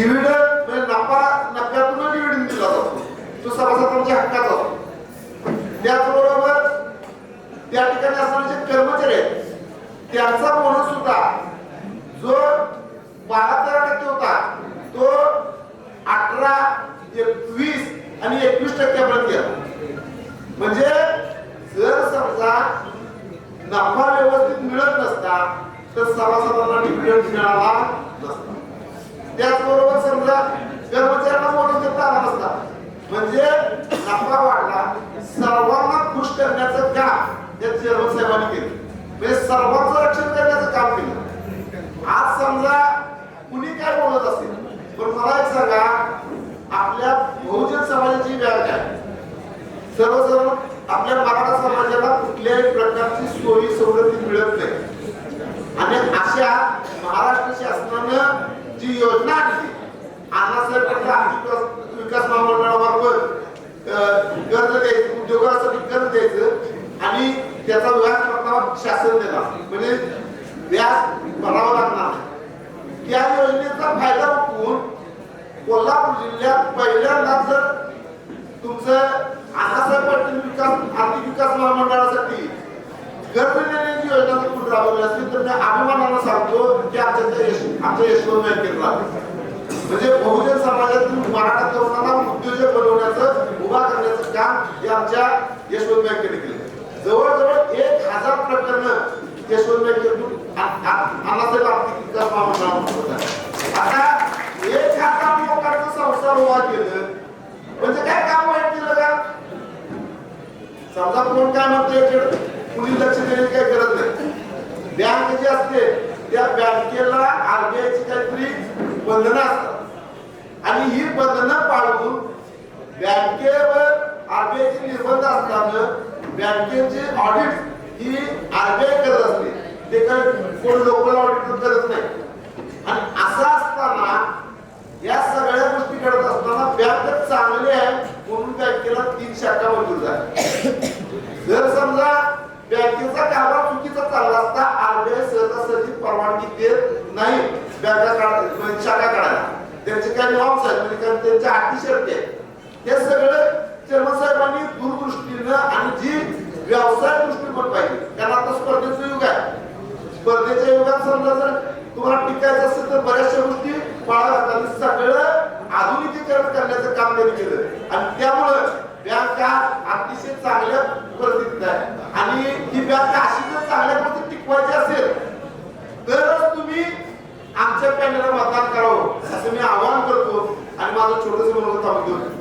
Dividend म्हणजे नफा नफ्यातून डिव्हिडंड दिला जातो. तो सभासदांच्या हक्काचा असतो त्याचबरोबर त्या ठिकाणी असणारे जे कर्मचारी आहेत त्यांचा बोनस सुद्धा जो बहात्तर टक्के होता तो अठरा वीस आणि एकवीस टक्क्यापर्यंत गेला. म्हणजे जर समजा नफा व्यवस्थित मिळत नसता तर सभासदांना डिव्हिडंड मिळाला नसता. त्याचबरोबर समजा कर्मचाऱ्यांना बोनस देता आला नसता म्हणजे नफा वाढला. सर्वांना खुश करण्याचं काम त्या चेअरमन साहेबांनी केलं. म्हणजे सर्वांचं रक्षण करण्याचं काम केलं. आज समजा कुणी काय बोलत असेल पण मला एक सांगा आपल्या बहुजन समाजाची बँक आहे. सर्वसाधारण आपल्या मराठा समाजाला कुठल्याही प्रकारची सोयी सवलती मिळत नाही. आणि अशा महाराष्ट्र शासनानं जी योजना आणली अण्णासाहेब आर्थिक विकास- विकास महामंडळामार्फत कर्ज द्यायचं उद्योगासाठी कर्ज द्यायचं आणि त्याचा व्याज प्रस्ताव शासन देणार. म्हणजे व्याज भरावा लागणार. त्या योजनेचा फायदा उठवून कोल्हापूर जिल्ह्यात पहिल्यांदा जर तुमचं अण्णासाहेब पाटील विकास आर्थिक विकास महामंडळासाठी कर्ज जर कुठे राबवली असतील तर मी अभिमानानं सांगतो की आमच्या यश- आमच्या यशवंत बँकेत म्हणजे बहुजन समाजातील मराठा तरुणांना उद्योजक बनवण्याचं उभा करण्याचं काम हे आमच्या यशवंत बँकेने केलं. जवळजवळ एक हजार प्रकरण यशवंत बँकेतून आ- आर्थिक विकास महामंडळातून आता एक हजार लोकांचं संसार उभा केलं. म्हणजे काय काम वाईट केलं का समजा कोण काय म्हणतो याच्याकडे कुणी लक्ष देण्याची काही गरज नाही. बँकेला आरबीआयची काहीतरी बंधनं असतात. आणि ही बंधनं पाळून बँकेवर आरबीआयचे निर्बंध असताना बँकेचे ऑडिट ही आरबीआय करत असते. ते काही कोण लोकल ऑडिट करत नाही. आणि असं असताना या सगळ्या गोष्टी करत असताना बँक चांगली आहे म्हणून बँकेला तीन शाखा मंजूर झाल्या. जर समजा बँकेचा कारभार चुकीचा चालला असता आरबीआय सहजासहजी परवानगी देत नाही. बँका काढ म्हणजे शाखा काढायला म्हणजे त्यांचे काही नॉर्म्स आहेत म्हणजे त्यांच्या अटी शर्ती आहेत हे सगळं चर्मन साहेबांनी दूरदृष्टीनं आणि जी व्यवसाय दृष्टिकोन पाहिजे कारण आता स्पर्धेचं युग आहे. स्पर्धेच्या युगात समजा जर तुम्हाला टिकायचं असेल तर बऱ्याचशा गोष्टी पाळाव्यात. आणि सगळं आधुनिकीकरण करण्याचं काम त्यांनी केलं. आणि त्यामुळं बँक अतिशय चांगल्या परिस्थितीत आहे. आणि ही बँक अशी जर चांगल्या परिस्थितीत टिकवायची असेल तरच तुम्ही आमच्या पॅनलला मतदान करावं. असं मी आवाहन करतो आणि माझं छोटस मनोगत थांबतो